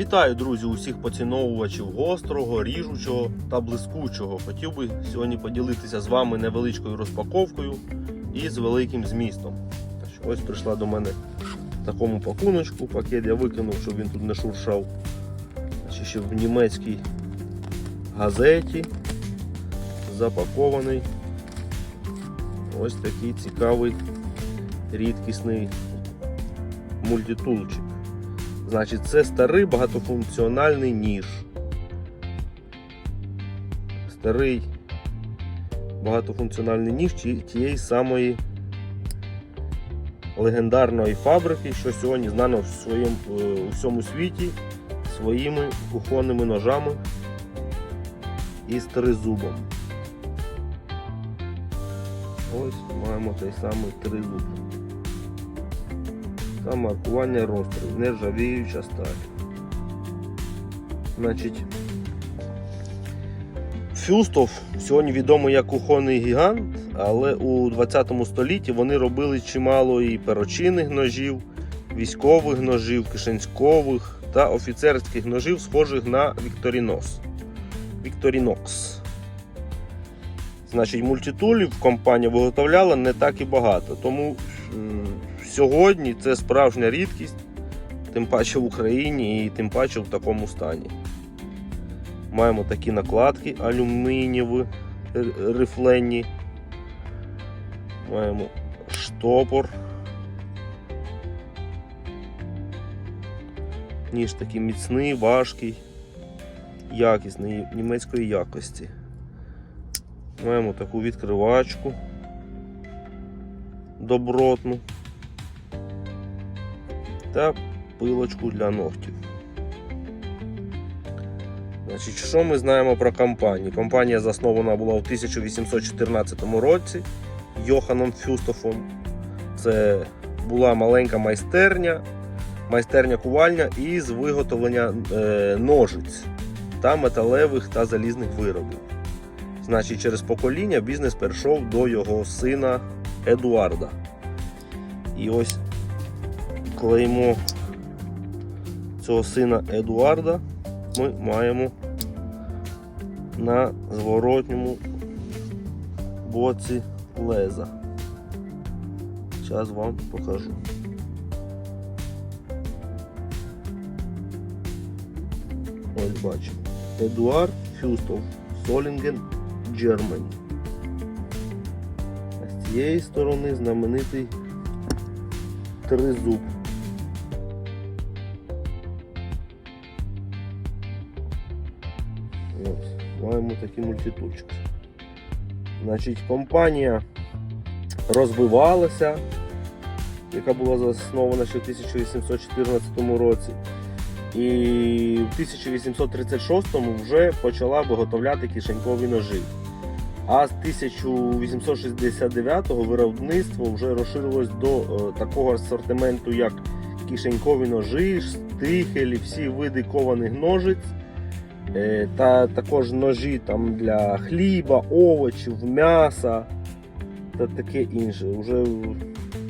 Вітаю, друзі, усіх поціновувачів гострого, ріжучого та блискучого. Хотів би сьогодні поділитися з вами невеличкою розпаковкою і з великим змістом. Ось прийшла до мене в такому пакуночку. Пакет я викинув, щоб він тут не шуршав. Ще в німецькій газеті запакований ось такий цікавий рідкісний мультитулчик. Значить, це старий багатофункціональний ніж. Старий багатофункціональний ніж тієї самої легендарної фабрики, що сьогодні знано в своєму, е, у всьому світі своїми кухонними ножами із тризубом. Ось маємо той самий тризуб та маркування розстрілів, нержавіюча сталь. Значить, Фюстов сьогодні відомий як кухонний гігант, але у 20 столітті вони робили чимало і перочинних ножів, військових ножів, кишенськових та офіцерських ножів, схожих на Вікторінос. Вікторінокс. Значить, мультитулів компанія виготовляла не так і багато. Тому сьогодні це справжня рідкість, тим паче в Україні і тим паче в такому стані. Маємо такі накладки алюмінієві рифленні. Маємо штопор. Ніж такий міцний, важкий, якісний, німецької якості. Маємо таку відкривачку добротну та пилочку для ногтів. Значить, що ми знаємо про компанію? Компанія заснована була у 1814 році Йоханом Фюстофом. Це була маленька майстерня, майстерня кувальня із виготовлення е, ножиць та металевих та залізних виробів. Значить, через покоління бізнес перейшов до його сина Едуарда. І ось клеймо цього сина Едуарда ми маємо на зворотньому боці леза. Зараз вам покажу. Ось бачимо. Едуард Фюстов, Солінген, Джермані. А з цієї сторони знаменитий тризуб. Маємо такий мультитульчик. Значить, компанія розвивалася, яка була заснована ще в 1814 році. І в 1836-му вже почала виготовляти кишенькові ножі. А з 1869-го виробництво вже розширилось до е, такого асортименту, як кишенькові ножі, штихелі, всі види кованих ножиць, та також ножі там, для хліба, овочів, м'яса та таке інше. Уже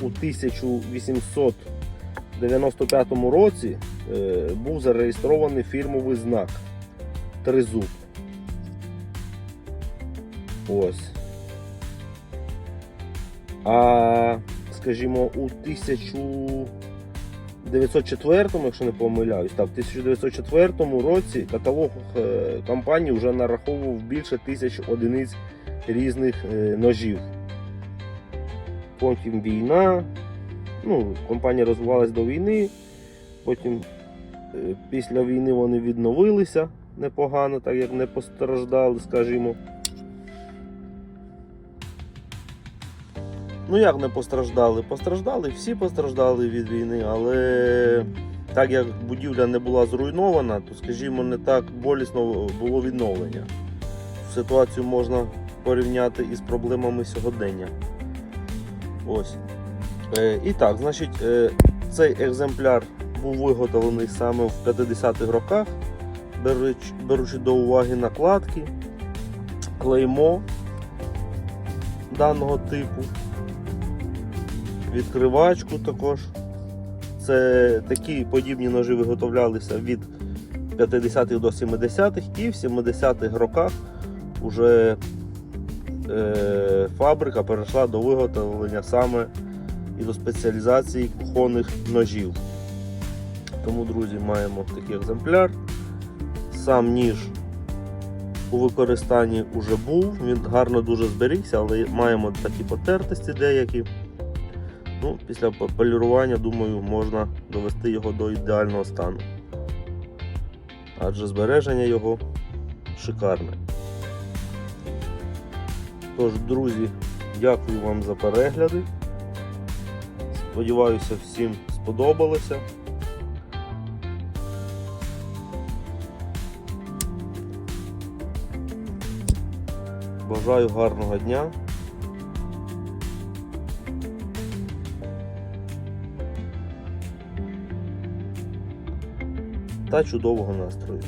у 1895 році е, був зареєстрований фірмовий знак Тризуб. Ось. А, скажімо, у 1904, якщо не помиляюсь, так, в 1904 році каталог е, компанії вже нараховував більше тисяч одиниць різних е, ножів. Потім війна. Ну, компанія розвивалась до війни. Потім е, після війни вони відновилися непогано, так як не постраждали, скажімо. Ну як не постраждали? Постраждали, всі постраждали від війни, але так як будівля не була зруйнована, то, скажімо, не так болісно було відновлення. Ситуацію можна порівняти із проблемами сьогодення. Ось. Е, і так, значить, е, цей екземпляр був виготовлений саме в 50-х роках, беручи, беручи до уваги накладки, клеймо даного типу відкривачку також. Це такі подібні ножі виготовлялися від 50-х до 70-х, і в 70-х роках вже е, фабрика перейшла до виготовлення саме і до спеціалізації кухонних ножів. Тому, друзі, маємо такий екземпляр. Сам ніж у використанні вже був, він гарно дуже зберігся, але маємо такі потертості деякі. Ну, після полірування, думаю, можна довести його до ідеального стану. Адже збереження його шикарне. Тож, друзі, дякую вам за перегляди. Сподіваюся, всім сподобалося. Бажаю гарного дня. Та чудового настрою.